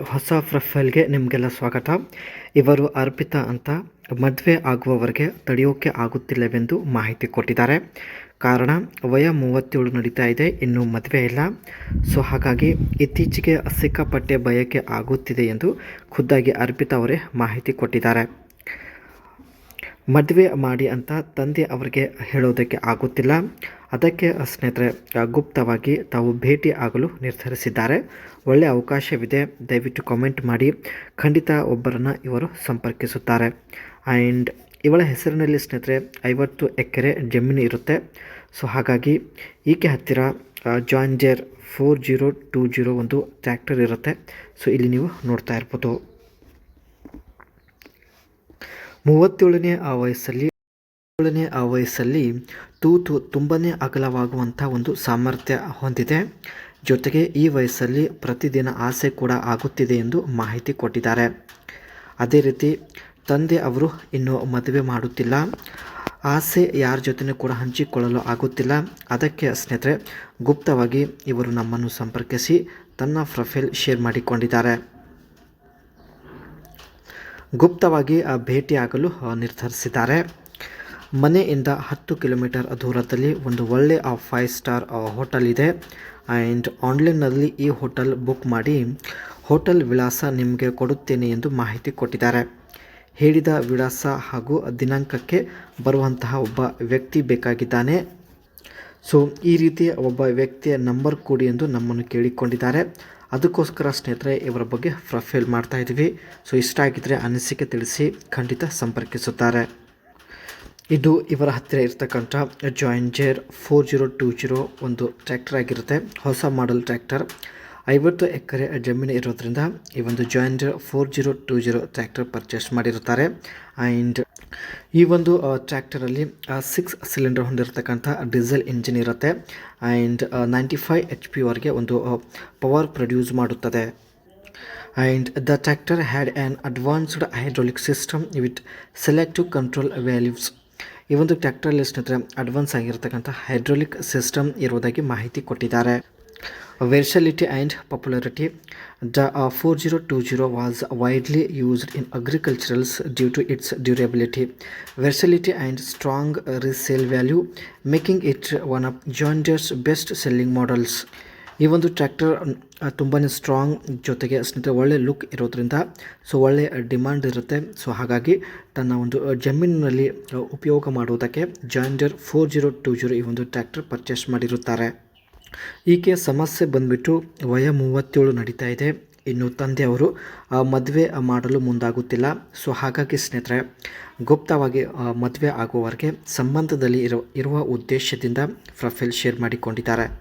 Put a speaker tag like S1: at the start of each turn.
S1: ಹೊಸ ಪ್ರೊಫೈಲ್ಗೆ ನಿಮಗೆಲ್ಲ ಸ್ವಾಗತ. ಇವರು ಅರ್ಪಿತಾ ಅಂತ ಮದುವೆ ಆಗುವವರೆಗೆ ತಡೆಯೋಕೆ ಆಗುತ್ತಿಲ್ಲವೆಂದು ಮಾಹಿತಿ ಕೊಟ್ಟಿದ್ದಾರೆ. ಕಾರಣ, ವಯ ಮೂವತ್ತೇಳು ನಡೀತಾ ಇದೆ, ಇನ್ನೂ ಮದುವೆ ಇಲ್ಲ. ಸೊ, ಹಾಗಾಗಿ ಇತ್ತೀಚೆಗೆ ಸಿಕ್ಕಾಪಟ್ಟೆ ಬಯಕೆ ಆಗುತ್ತಿದೆ ಎಂದು ಖುದ್ದಾಗಿ ಅರ್ಪಿತಾ ಅವರೇ ಮಾಹಿತಿ ಕೊಟ್ಟಿದ್ದಾರೆ. ಮದುವೆ ಮಾಡಿ ಅಂತ ತಂದೆ ಅವರಿಗೆ ಹೇಳೋದಕ್ಕೆ ಆಗುತ್ತಿಲ್ಲ. ಅದಕ್ಕೆ ಸ್ನೇಹಿತರೆ, ಗುಪ್ತವಾಗಿ ತಾವು ಭೇಟಿ ಆಗಲು ನಿರ್ಧರಿಸಿದ್ದಾರೆ. ಒಳ್ಳೆಯ ಅವಕಾಶವಿದೆ. ದಯವಿಟ್ಟು ಕಾಮೆಂಟ್ ಮಾಡಿ. ಖಂಡಿತ ಒಬ್ಬರನ್ನು ಇವರು ಸಂಪರ್ಕಿಸುತ್ತಾರೆ. ಆ್ಯಂಡ್ ಇವಳ ಹೆಸರಿನಲ್ಲಿ ಸ್ನೇಹಿತರೆ, ಐವತ್ತು ಎಕರೆ ಜಮೀನು ಇರುತ್ತೆ. ಸೊ ಹಾಗಾಗಿ ಈಕೆ ಹತ್ತಿರ ಜಾಂಜರ್ ಫೋರ್ ಜೀರೋ ಟೂ ಜೀರೋ ಒಂದು ಟ್ರ್ಯಾಕ್ಟರ್ ಇರುತ್ತೆ. ಸೊ ಇಲ್ಲಿ ನೀವು ನೋಡ್ತಾ ಇರ್ಬೋದು. ಮೂವತ್ತೇಳನೇ ಆ ವಯಸ್ಸಲ್ಲಿ ಏಳನೇ ಆ ವಯಸ್ಸಲ್ಲಿ ತೂತು ತುಂಬನೇ ಅಗಲವಾಗುವಂಥ ಒಂದು ಸಾಮರ್ಥ್ಯ ಹೊಂದಿದೆ. ಜೊತೆಗೆ ಈ ವಯಸ್ಸಲ್ಲಿ ಪ್ರತಿದಿನ ಆಸೆ ಕೂಡ ಆಗುತ್ತಿದೆ ಎಂದು ಮಾಹಿತಿ ಕೊಟ್ಟಿದ್ದಾರೆ. ಅದೇ ರೀತಿ ತಂದೆ ಅವರು ಇನ್ನೂ ಮದುವೆ ಮಾಡುತ್ತಿಲ್ಲ. ಆಸೆ ಯಾರ ಜೊತೆನೂ ಕೂಡ ಹಂಚಿಕೊಳ್ಳಲು ಆಗುತ್ತಿಲ್ಲ. ಅದಕ್ಕೆ ಸ್ನೇಹಿತರೆ, ಗುಪ್ತವಾಗಿ ಇವರು ನಮ್ಮನ್ನು ಸಂಪರ್ಕಿಸಿ ತನ್ನ ಪ್ರೊಫೈಲ್ ಶೇರ್ ಮಾಡಿಕೊಂಡಿದ್ದಾರೆ. ಗುಪ್ತವಾಗಿ ಭೇಟಿಯಾಗಲು ನಿರ್ಧರಿಸಿದ್ದಾರೆ. ಮನೆಯಿಂದ ಹತ್ತು ಕಿಲೋಮೀಟರ್ ದೂರದಲ್ಲಿ ಒಂದು ಒಳ್ಳೆಯ ಫೈವ್ ಸ್ಟಾರ್ ಹೋಟೆಲ್ ಇದೆ. ಆ್ಯಂಡ್ ಆನ್ಲೈನ್ನಲ್ಲಿ ಈ ಹೋಟೆಲ್ ಬುಕ್ ಮಾಡಿ ಹೋಟೆಲ್ ವಿಳಾಸ ನಿಮಗೆ ಕೊಡುತ್ತೇನೆ ಎಂದು ಮಾಹಿತಿ ಕೊಟ್ಟಿದ್ದಾರೆ. ಹೇಳಿದ ವಿಳಾಸ ಹಾಗೂ ದಿನಾಂಕಕ್ಕೆ ಬರುವಂತಹ ಒಬ್ಬ ವ್ಯಕ್ತಿ ಬೇಕಾಗಿದ್ದಾನೆ. ಸೊ ಈ ರೀತಿ ಒಬ್ಬ ವ್ಯಕ್ತಿಯ ನಂಬರ್ ಕೊಡಿ ಎಂದು ನಮ್ಮನ್ನು ಕೇಳಿಕೊಂಡಿದ್ದಾರೆ. ಅದಕ್ಕೋಸ್ಕರ ಸ್ನೇಹಿತರೆ, ಇವರ ಬಗ್ಗೆ ಪ್ರೊಫೈಲ್ ಮಾಡ್ತಾ ಇದ್ದೀವಿ. ಸೊ ಇಷ್ಟ ಆಗಿದ್ದರೆ ಅನಿಸಿಕೆ ತಿಳಿಸಿ, ಖಂಡಿತ ಸಂಪರ್ಕಿಸುತ್ತಾರೆ. ಇದು ಇವರ ಹತ್ತಿರ ಇರ್ತಕ್ಕಂಥ John Deere four zero two zero ಒಂದು ಟ್ರ್ಯಾಕ್ಟರ್ ಆಗಿರುತ್ತೆ. ಹೊಸ ಮಾಡೆಲ್ ಟ್ರ್ಯಾಕ್ಟರ್ ಐವತ್ತು ಎಕರೆ ಜಮೀನು ಇರೋದ್ರಿಂದ ಈ ಒಂದು John Deere four zero two zero tractor purchase ಮಾಡಿರುತ್ತಾರೆ. ಆ್ಯಂಡ್ ಈ ಒಂದು ಟ್ರ್ಯಾಕ್ಟರಲ್ಲಿ ಸಿಕ್ಸ್ ಸಿಲಿಂಡರ್ ಹೊಂದಿರತಕ್ಕಂಥ ಡೀಸೆಲ್ ಇಂಜಿನ್ ಇರುತ್ತೆ. ಆ್ಯಂಡ್ ನೈಂಟಿ ಫೈವ್ ಎಚ್ ಪಿವರೆಗೆ ಒಂದು ಪವರ್ ಪ್ರೊಡ್ಯೂಸ್ ಮಾಡುತ್ತದೆ. And the tractor had an advanced hydraulic system with selective control values ಈ ಒಂದು ಟ್ರ್ಯಾಕ್ಟರಲ್ಲಿ ಸ್ನೇಹಿತರೆ ಅಡ್ವಾನ್ಸ್ ಆಗಿರತಕ್ಕಂಥ ಹೈಡ್ರೋಲಿಕ್ ಸಿಸ್ಟಮ್ ಇರುವುದಾಗಿ ಮಾಹಿತಿ ಕೊಟ್ಟಿದ್ದಾರೆ. And popularity the four zero two zero was widely used in agriculturals due to its durability versatility and strong resale value making it one of John Deere's best selling models ಈ ಒಂದು tractor ತುಂಬಾ strong ಜೊತೆಗೆ ಸ್ನೇಹಿತರೆ, ಒಳ್ಳೆ look ಇರೋದ್ರಿಂದ so ಒಳ್ಳೆ demand ಇರುತ್ತೆ. So ಹಾಗಾಗಿ ತನ್ನ ಒಂದು ಜಮೀನಿನಲ್ಲಿ ಉಪಯೋಗ ಮಾಡುವುದಕ್ಕೆ John Deere four zero two zero ಈ ಒಂದು ಟ್ರ್ಯಾಕ್ಟರ್ ಪರ್ಚೇಸ್ ಮಾಡಿರುತ್ತಾರೆ. ಈಕೆ ಸಮಸ್ಯೆ ಬಂದ್ಬಿಟ್ಟು ವಯ ಮೂವತ್ತೇಳು ನಡೀತಾ ಇದೆ. ಇನ್ನು ತಂದೆಯವರು ಮದುವೆ ಮಾಡಲು ಮುಂದಾಗುತ್ತಿಲ್ಲ. ಸೊ, ಹಾಗಾಗಿ ಸ್ನೇಹಿತರೆ, ಗುಪ್ತವಾಗಿ ಮದುವೆ ಆಗುವವರೆಗೆ ಸಂಬಂಧದಲ್ಲಿ ಇರೋ, ಇರುವ ಉದ್ದೇಶದಿಂದ ಪ್ರೊಫೈಲ್ ಶೇರ್ ಮಾಡಿಕೊಂಡಿದ್ದಾರೆ.